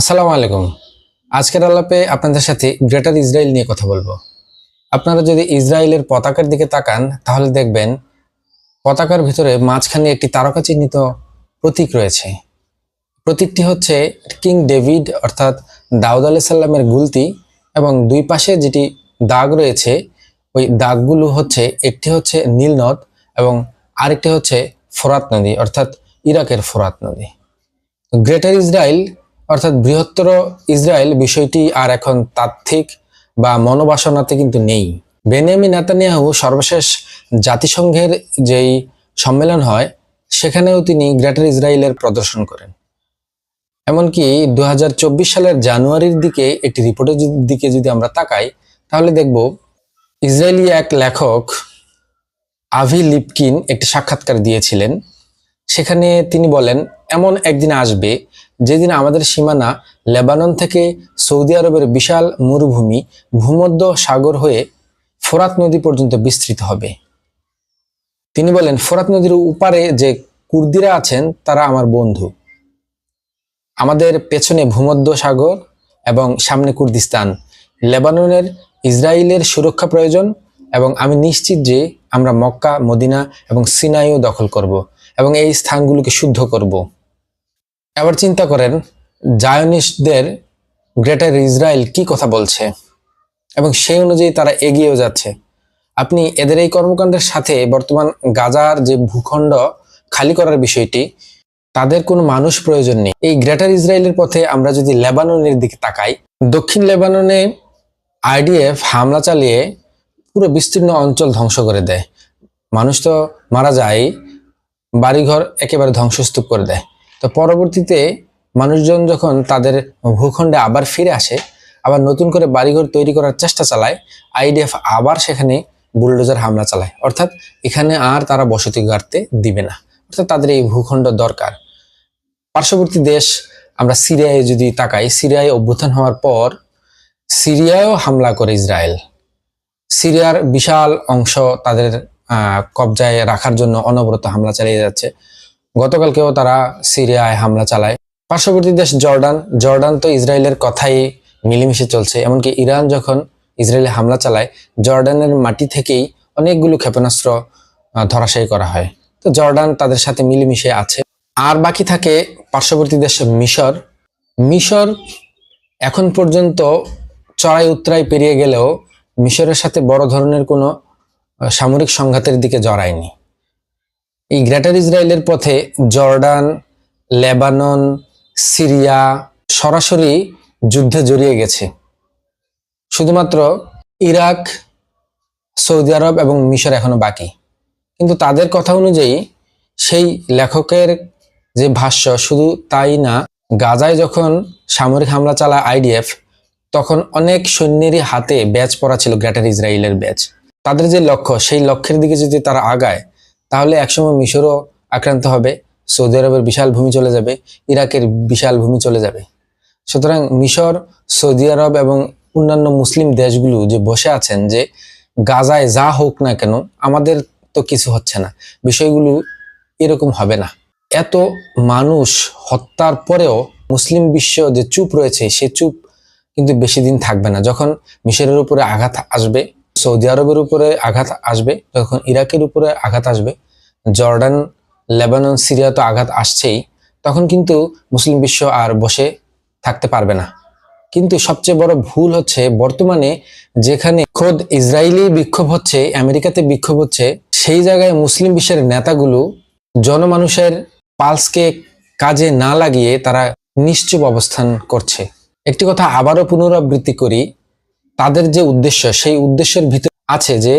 আসসালামু আলাইকুম। আজকের আলাপে আপনাদের সাথে গ্রেটার ইসরায়েল নিয়ে কথা বলব। আপনারা যদি ইসরায়েলের পতাকার দিকে তাকান, তাহলে দেখবেন পতাকার ভিতরে মাঝখানে একটি তারকা চিহ্নিত প্রতীক রয়েছে। প্রতীকটি হচ্ছে কিং ডেভিড, অর্থাৎ দাউদ আলাহ সাল্লামের গুলতি এবং দুই পাশে যেটি দাগ রয়েছে, ওই দাগগুলো হচ্ছে, একটি হচ্ছে নীল নদ এবং আরেকটি হচ্ছে ফোরাত নদী, অর্থাৎ ইরাকের ফোরাত নদী। গ্রেটার ইসরায়েল অর্থাৎ বৃহত্তর ইসরায়েল বিষয়টি আর এখন তাত্ত্বিক বা মনোবাসনাতে কিন্তু নেই। বেনিয়ামি নেতানিয়াহু সর্বশেষ জাতিসংঘের যেই সম্মেলন হয়, সেখানেও তিনি গ্রেটার ইসরায়েলের প্রদর্শন করেন। এমনকি দু হাজার চব্বিশ সালের জানুয়ারির দিকে একটি রিপোর্টের দিকে যদি আমরা তাকাই, তাহলে দেখব ইসরায়েলি এক লেখক আভি লিপকিন একটি সাক্ষাৎকার দিয়েছিলেন। সেখানে তিনি বলেন, এমন একদিন আসবে যেদিন আমাদের সীমানা লেবানন থেকে সৌদি আরবের বিশাল মরুভূমি ভূমধ্য সাগর হয়ে ফোরাত নদী পর্যন্ত বিস্তৃত হবে। তিনি বলেন, ফোরাত নদীর উপারে যে কুর্দিরা আছেন, তারা আমার বন্ধু। আমাদের পেছনে ভূমধ্য সাগর এবং সামনে কুর্দিস্তান। লেবাননের, ইসরায়েলের সুরক্ষা প্রয়োজন এবং আমি নিশ্চিত যে আমরা মক্কা, মদিনা এবং সিনাইও দখল করব এবং এই স্থানগুলোকে শুদ্ধ করব। এবার চিন্তা করেন জায়নিস্টদের গ্রেটার ইসরায়েল কি কথা বলছে? এবং সেই অনুযায়ী তারা এগিয়েও যাচ্ছে। আপনি এদের এই কর্মকাণ্ডের সাথে বর্তমান গাজার যে ভূখণ্ড খালি করার বিষয়টি, তাদের কোনো মানুষ প্রয়োজন নেই। এই গ্রেটার ইসরায়েলের পথে আমরা যদি লেবাননের দিকে তাকাই, দক্ষিণ লেবাননে আইডিএফ হামলা চালিয়ে পুরো বিস্তীর্ণ অঞ্চল ধ্বংস করে দেয়। মানুষ তো মারা যায়, বাড়িঘর একেবারে ধ্বংসস্তূপ করে দেয়। তো পরবর্তীতে মানুষজন যখন তাদের ভূখণ্ডে আবার ফিরে আসে, আবার নতুন করে বাড়িঘর তৈরি করার চেষ্টা চালায়, আইডিএফ আবার সেখানে বুলডোজার হামলা চালায়। অর্থাৎ এখানে আর তারা বসতি গাড়তে দিবে না। অর্থাৎ তাদের এই ভূখণ্ড দরকার। পার্শ্ববর্তী দেশ আমরা সিরিয়ায় যদি তাকাই, সিরিয়ায় অভ্যুত্থান হওয়ার পর সিরিয়ায়ও হামলা করে ইসরায়েল। সিরিয়ার বিশাল অংশ তাদের কবজায় রাখার জন্য অনবরত হামলা চালিয়ে যাচ্ছে। গতকালকেও তারা সিরিয়ায় হামলা চালায়। পার্শ্ববর্তী দেশ জর্ডান জর্ডান তো ইসরায়েলের কথাই মিলেমিশে চলছে, এমনকি ইরান যখন ইসরায়েলে হামলা চালায়, জর্ডানের মাটি থেকেই অনেকগুলো ক্ষেপণাস্ত্র ধরাশায়ী করা হয়। তো জর্ডান তাদের সাথে মিলেমিশে আছে। আর বাকি থাকে পার্শ্ববর্তী দেশ মিশর। মিশর এখন পর্যন্ত চড়াই উত্তরাই পেরিয়ে গেলেও মিশরের সাথে বড় ধরনের কোনো সামরিক সংঘাতের দিকে জড়ায়নি। এই গ্রেটার ইসরায়েলের পথে জর্ডান, লেবানন, সিরিয়া সরাসরি যুদ্ধে জড়িয়ে গেছে। শুধুমাত্র ইরাক, সৌদি আরব এবং মিশর এখনও বাকি। কিন্তু তাদের কথা অনুযায়ী সেই লেখকের যে ভাষ্য শুধু তাই না, গাজায় যখন সামরিক হামলা চালায় আইডিএফ, তখন অনেক সৈন্যেরই হাতে ব্যাচ পড়া ছিল গ্রেটার ইসরায়েলের ব্যাচ। তাদের যে লক্ষ্য, সেই লক্ষ্যের দিকে যদি তারা আগায় তাহলে একসময় মিশরও আক্রান্ত হবে, সৌদি আরবের বিশাল ভূমি চলে যাবে, ইরাকের বিশাল ভূমি চলে যাবে। সুতরাং মিশর, সৌদি আরব এবং অন্যান্য মুসলিম দেশগুলো যে বসে আছেন যে গাজায় যা হোক না কেন, আমাদের তো কিছু হচ্ছে না। বিষয়গুলো এরকম হবে না। এত মানুষ হত্যার পরেও মুসলিম বিশ্ব যে চুপ রয়েছে, সে চুপ কিন্তু বেশি দিন থাকবে না। যখন মিশরের উপরে আঘাত আসবে সৌদি আরবের উপরে আঘাত আসবে, যখন ইরাকের উপরে আঘাত আসবে, জর্ডান, লেবানন, সিরিয়া তো আঘাত আসছেই, তখন কিন্তু মুসলিম বিশ্ব আর বসে থাকতে পারবে না। কিন্তু সবচেয়ে বড় ভুল হচ্ছে বর্তমানে যেখানে খোদ ইসরায়েলি বিক্ষোভ হচ্ছে, আমেরিকাতে বিক্ষোভ হচ্ছে, সেই জায়গায় মুসলিম বিশ্বের নেতাগুলো জনমানুষের পালসকে কাজে না লাগিয়ে তারা নিশ্চুপ অবস্থান করছে। একটি কথা আবারও পুনরাবৃত্তি করি তাদের যে উদ্দেশ্য, সেই উদ্দেশ্যের ভিতরে আছে যে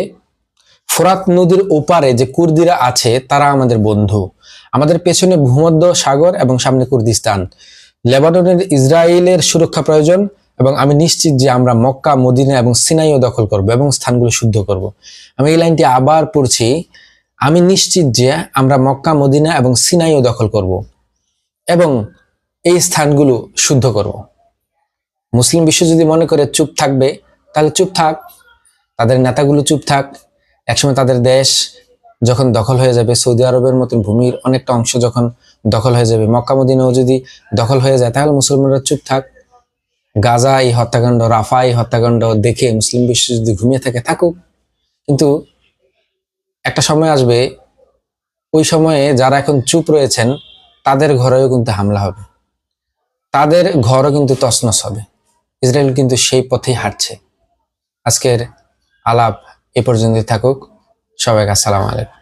ফোরাত নদীর ওপারে যে কুর্দিরা আছে, তারা আমাদের বন্ধু। আমাদের পেছনে ভূমধ্য সাগর এবং সামনে কুর্দিস্তান। লেবাননের ইসরায়েলের সুরক্ষা প্রয়োজন এবং আমি নিশ্চিত যে আমরা মক্কা, মদিনা এবং সিনাইও দখল করব এবং স্থানগুলো শুদ্ধ করব। আমি এই লাইনটি আবার পড়ছি। আমি নিশ্চিত যে আমরা মক্কা, মদিনা এবং সিনাইও দখল করব এবং এই স্থানগুলো শুদ্ধ করব। মুসলিম বিশ্ব যদি মনে করে চুপ থাকবে তাহলে চুপ থাক। তাদের নেতাগুলো চুপ থাক। একসময় তাদের দেশ যখন দখল হয়ে যাবে, সৌদি আরবের মতন ভূমির অনেকটা অংশ যখন দখল হয়ে যাবে, মক্কা মদিনাও যদি দখল হয়ে যায়, তাহলে মুসলমানরা চুপ থাক। গাজা এই হত্যাকাণ্ড, রাফা এই হত্যাকাণ্ড দেখে মুসলিম বিশ্ব যদি ঘুমিয়ে থাকে, থাকুক। কিন্তু একটা সময় আসবে, ওই সময়ে যারা এখন চুপ রয়েছেন, তাদের ঘরেও কিন্তু হামলা হবে। তাদের ঘরও কিন্তু তছনছ হবে। ইসরায়েল কিন্তু সেই পথেই হাঁটছে। আজকের আলাপ এ পর্যন্তই থাকুক। সবাইকে আসসালামু আলাইকুম।